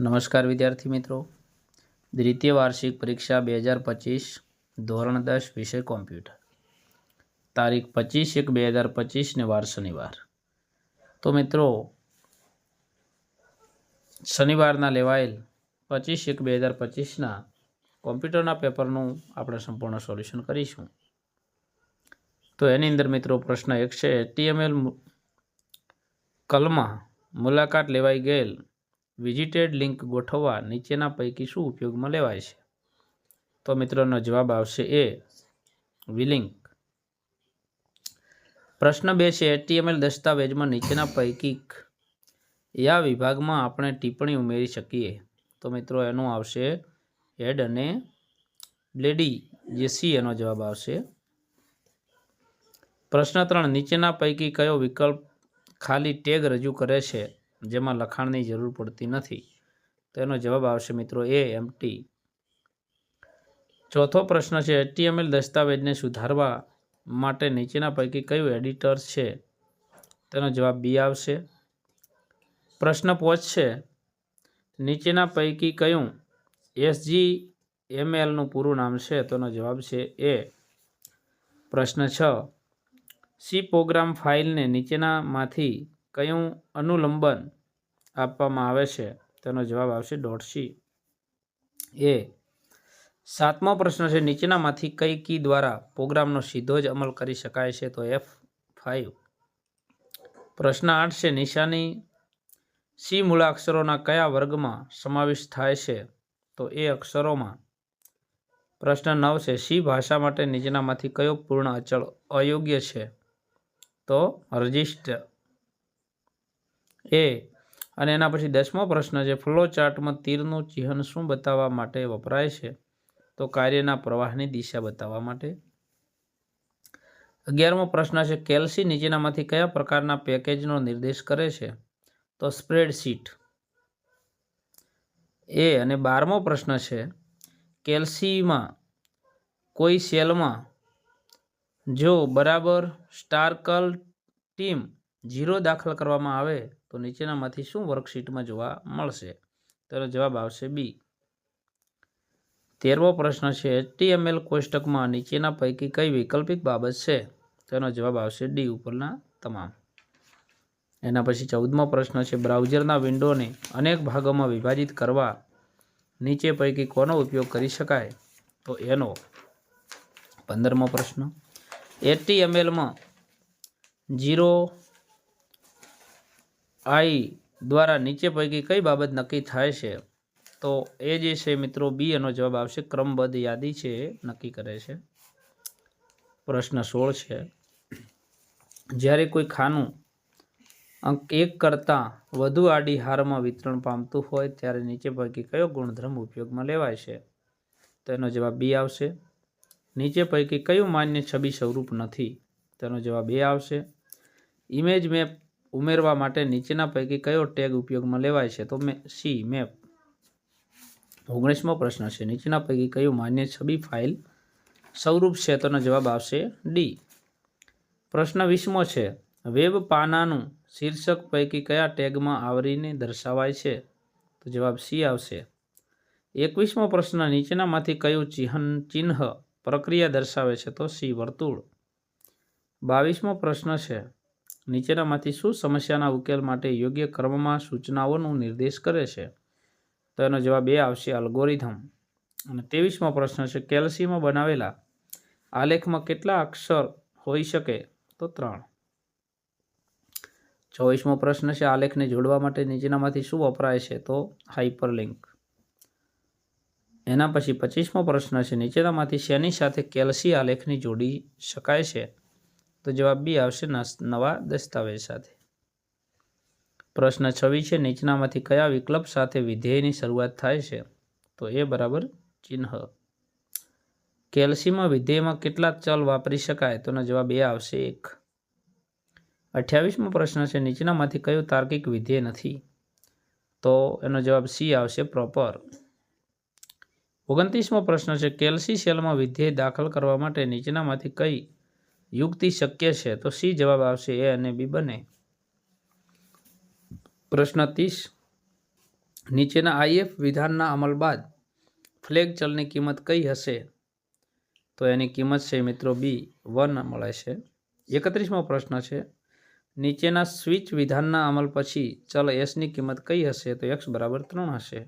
નમસ્કાર વિદ્યાર્થી મિત્રો. દ્વિતીય વાર્ષિક પરીક્ષા બે હજાર પચીસ, ધોરણ દસ, વિષય કોમ્પ્યુટર. તારીખ પચીસ એક બે હજાર પચીસને વાર શનિવાર. તો મિત્રો, શનિવારના લેવાયેલ પચીસ એક બે હજાર પચીસના કોમ્પ્યુટરના પેપરનું આપણે સંપૂર્ણ સોલ્યુશન કરીશું. તો એની અંદર મિત્રો પ્રશ્ન એક છે એટીએમએલ કલમાં મુલાકાત લેવાઈ ગયેલ વિઝિટેડ લિંક ગોઠવવા નીચેના પૈકી શું ઉપયોગમાં લેવાય છે? તો મિત્રોનો જવાબ આવશે એ વિલિંક પ્રશ્ન બે છે એટીએમએલ દસ્તાવેજમાં નીચેના પૈકી યા વિભાગમાં આપણે ટિપ્પણી ઉમેરી શકીએ? તો મિત્રો એનું આવશે હેડ અને બ્લેડી જે સી એનો જવાબ આવશે. પ્રશ્ન ત્રણ, નીચેના પૈકી કયો વિકલ્પ ખાલી ટેગ રજૂ કરે છે? જેમાં લખાણની જરૂર પડતી નથી. તો એનો જવાબ આવશે મિત્રો એ એમટી ચોથો પ્રશ્ન છે એચટીએમએલ દસ્તાવેજને સુધારવા માટે નીચેના પૈકી કયું એડિટર છે? તેનો જવાબ બી આવશે. પ્રશ્ન છે, નીચેના પૈકી કયું એસજી એમએલનું પૂરું નામ છે? તેનો જવાબ છે એ. પ્રશ્ન છ સી પ્રોગ્રામ ફાઇલને નીચેનામાંથી કયું અનુલંબન આપવામાં આવે છે? તેનો જવાબ આવશે દોઢસી એ સાતમો પ્રશ્ન છે, નીચેનામાંથી કઈ કી દ્વારા પ્રોગ્રામનો સીધો જ અમલ કરી શકાય છે? તો એફ ફાઇવ પ્રશ્ન આઠ છે, નિશાની સી મૂળાક્ષરોના કયા વર્ગમાં સમાવેશ થાય છે? તો એ અક્ષરોમાં. પ્રશ્ન નવ છે સી ભાષા માટે નીચેનામાંથી કયો પૂર્ણ અચળ અયોગ્ય છે? તો રજિસ્ટર. એ. અને એના પછી દસમો પ્રશ્ન છે ફ્લો ચાર્ટમાં તીરનું ચિહ્ન શું બતાવવા માટે વપરાય છે? તો કાર્યના પ્રવાહની દિશા બતાવવા માટે. અગિયારમો પ્રશ્ન છે, કેલ્સી નીચેનામાંથી કયા પ્રકારના પેકેજનો નિર્દેશ કરે છે? તો સ્પ્રેડશીટ. એ. અને બારમો પ્રશ્ન છે, કેલ્સીમાં કોઈ સેલમાં જો બરાબર સ્ટારકલ ટીમ ઝીરો દાખલ કરવામાં આવે તો નીચેનામાંથી શું વર્કશીટમાં જોવા મળશે? તેનો જવાબ આવશે બી. તેરમો પ્રશ્ન છે એચટીએમએલ કોષ્ટકમાં નીચેના પૈકી કઈ વૈકલ્પિક બાબત છે? તેનો જવાબ આવશે ડી ઉપરના તમામ. એના પછી ચૌદમો પ્રશ્ન છે, બ્રાઉઝરના વિન્ડોને અનેક ભાગોમાં વિભાજિત કરવા નીચે પૈકી કોનો ઉપયોગ કરી શકાય? તો એનો. પંદરમો પ્રશ્ન એટીએમએલમાં જીરો આઈ દ્વારા નીચે પૈકી કઈ બાબત નક્કી થાય છે? તો એ જે છે મિત્રો, બી એનો જવાબ આવશે. ક્રમબદ્ધ યાદી છે નક્કી કરે છે. પ્રશ્ન સોળ છે. જ્યારે કોઈ ખાનું અંક એક કરતાં વધુ આડી હારમાં વિતરણ પામતું હોય, ત્યારે નીચે પૈકી કયો ગુણધર્મ ઉપયોગમાં લેવાય છે? તો એનો જવાબ બી આવશે. નીચે પૈકી કયું માન્ય છબી સ્વરૂપ નથી? તેનો જવાબ એ આવશે. ઇમેજ મેપ ઉમેરવા માટે નીચેના પૈકી કયો ટેગ ઉપયોગમાં લેવાય છે? તો મે, સી, મેપ. ઓગણીસમો પ્રશ્ન છે. નીચેના પૈકી કયું માન્ય છબી ફાઇલ સ્વરૂપ છે તેનો જવાબ આવશે ડી. પ્રશ્ન વીસમો છે. વેબ પાનાનું શીર્ષક પૈકી કયા ટેગમાં આવરીને દર્શાવાય છે? તો જવાબ સી આવશે. એકવીસમો પ્રશ્ન, નીચેનામાંથી કયું ચિહ્ન ચિહ્ન પ્રક્રિયા દર્શાવે છે? તો સી, વર્તુળ. બાવીસમો પ્રશ્ન છે. નીચેનામાંથી શું સમસ્યાના ઉકેલ માટે યોગ્ય ક્રમમાં સૂચનાઓનો નિર્દેશ કરે છે? તો એનો જવાબ એ આવશે અલ્ગોરિધમ. અને ત્રેવીસમો પ્રશ્ન છે કેલ્સીમાં બનાવેલા આલેખમાં કેટલા અક્ષર હોઈ શકે? તો ત્રણ. ચોવીસમો પ્રશ્ન છે, આલેખને જોડવા માટે નીચેનામાંથી શું વપરાય છે? તો હાઇપરલિંક. એના પછી પચીસમો પ્રશ્ન છે, નીચેનામાંથી શેની સાથે કેલ્સી આલેખની જોડી શકાય છે? તો જવાબ બી આવશે નવા દસ્તાવેજ સાથે. પ્રશ્ન છવ્વીસ છે, નીચેનામાંથી કયા વિકલ્પ સાથે વિધેયની શરૂઆત થાય છે? તો એ બરાબર ચિહ્ન. કેલ્સીમાં વિધેયમાં કેટલા ચલ વાપરી શકાય? તોનો જવાબ એ આવશે એક. અઠ્યાવીસમો પ્રશ્ન છે, નીચેનામાંથી કયું તાર્કિક વિધેય નથી? તો એનો જવાબ સી આવશે પ્રોપર. ઓગણત્રીસમો પ્રશ્ન છે કેલ્સી સેલમાં વિધેય દાખલ કરવા માટે નીચેનામાંથી કઈ યુક્તિ શક્ય છે, તો સી જવાબ આવશે, એ અને બી બને. પ્રશ્ન ત્રીસ. નીચેના આઈએફ વિધાનના અમલ બાદ ફ્લેગ ચલની કિંમત કઈ હશે? તો એની કિંમત છે મિત્રો બી વન મળે છે. એકત્રીસમો પ્રશ્ન છે, નીચેના સ્વિચ વિધાનના અમલ પછી ચલ એસની કિંમત કઈ હશે? તો એક્સ બરાબર ત્રણ હશે.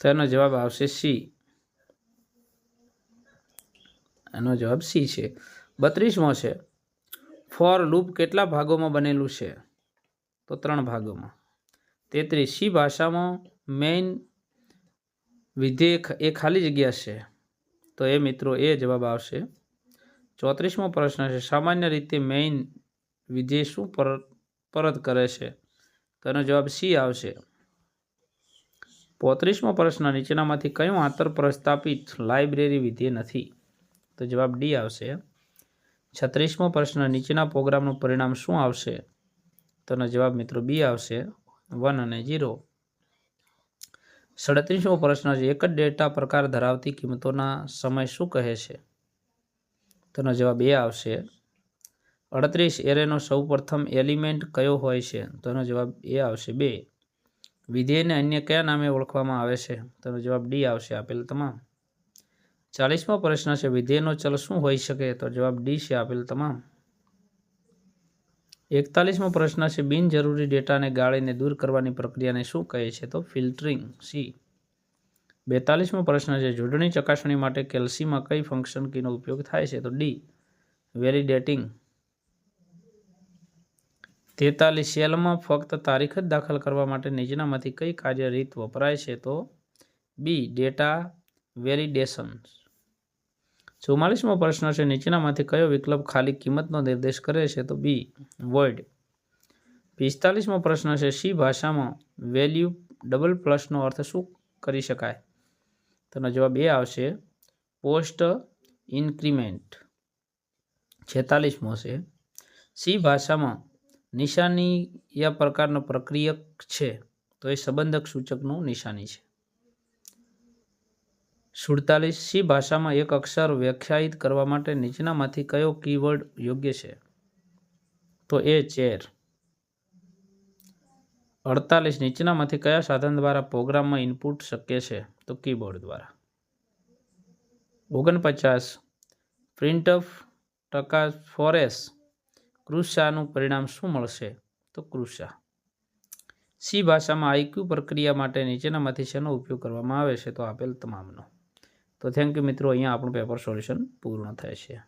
તો એનો જવાબ આવશે સી. એનો જવાબ સી છે. બત્રીસમો છે. ફોર લૂપ કેટલા ભાગોમાં બનેલું છે? તો ત્રણ ભાગોમાં. તેત્રીસ, સી ભાષામાં મેઇન વિધેય એ ખાલી જગ્યા છે? તો એ મિત્રો એ જવાબ આવશે. ચોત્રીસમો પ્રશ્ન છે, સામાન્ય રીતે મેઇન વિધેય શું પરત કરે છે? તો એનો જવાબ સી આવશે. પોત્રીસમો પ્રશ્ન, નીચેનામાંથી કયું આંતર પ્રસ્થાપિત લાઇબ્રેરી વિધેય નથી? તો જવાબ ડી આવશે. છત્રીસમો પ્રશ્ન, નીચેના પ્રોગ્રામનું પરિણામ શું આવશે? તોનો જવાબ મિત્રો બી આવશે. વન અને જીરો સડત્રીસમો પ્રશ્ન છે, એક જ ડેટા પ્રકાર ધરાવતી કિંમતોના સમય શું કહે છે? તેનો જવાબ એ આવશે. અડત્રીસ, એરેનો સૌપ્રથમ એલિમેન્ટ કયો હોય છે? તેનો જવાબ એ આવશે બે. વિધેયને અન્ય કયા નામે ઓળખવામાં આવે છે? તેનો જવાબ ડી આવશે આપેલ તમામ. ચાલીસમો પ્રશ્ન છે, વિધેયનો ચલ શું હોઈ શકે? તો જવાબ ડી છે આપેલ તમામ. એકતાલીસમો પ્રશ્ન છે, બિનજરૂરી ડેટાને ગાળીને દૂર કરવાની પ્રક્રિયાને શું કહે છે? તો ફિલ્ટરિંગ સી બેતાલીસમો પ્રશ્ન છે, જોડણી ચકાસણી માટે કેલ્સીમાં કઈ ફંક્શન કીનો ઉપયોગ થાય છે? તો ડી વેલિડેટિંગ. તેતાલીસ, સેલમાં ફક્ત તારીખ જ દાખલ કરવા માટે નીચેનામાંથી કઈ કાર્ય રીત વપરાય છે? તો બી ડેટા વેલિડેશન. ચુમ્માલીસમો પ્રશ્ન છે, નીચેનામાંથી કયો વિકલ્પ ખાલી કિંમતનો નિર્દેશ કરે છે? તો બી વર્ડ પિસ્તાલીસમો પ્રશ્ન છે સી ભાષામાં વેલ્યુ ડબલ પ્લસનો અર્થ શું કરી શકાય? તેનો જવાબ એ આવશે પોસ્ટ ઇન્ક્રીમેન્ટ છેતાલીસમો છે સી ભાષામાં નિશાની યા પ્રકારનો પ્રક્રિયક છે, તો એ સંબંધક સૂચકનું નિશાની છે. સુડતાલીસ સી ભાષામાં એક અક્ષર વ્યાખ્યાયિત કરવા માટે નીચેનામાંથી કયો કીવર્ડ યોગ્ય છે? તો એ ચેર. અડતાલીસ નીચેનામાંથી કયા સાધન દ્વારા પ્રોગ્રામમાં ઇનપુટ શક્ય છે? તો કીબોર્ડ દ્વારા. ઓગણપચાસ. પ્રિન્ટ ઓફ ટકા ફોરેસ કૃષાનું પરિણામ શું મળશે? તો કૃષા. સી ભાષામાં આઈક્યુ પ્રક્રિયા માટે નીચેનામાંથી શેનો ઉપયોગ કરવામાં આવે છે? તો આપેલ તમામનો. તો થેન્ક યુ મિત્રો અહીંયા આપણું પેપર સોલ્યુશન પૂર્ણ થાય છે.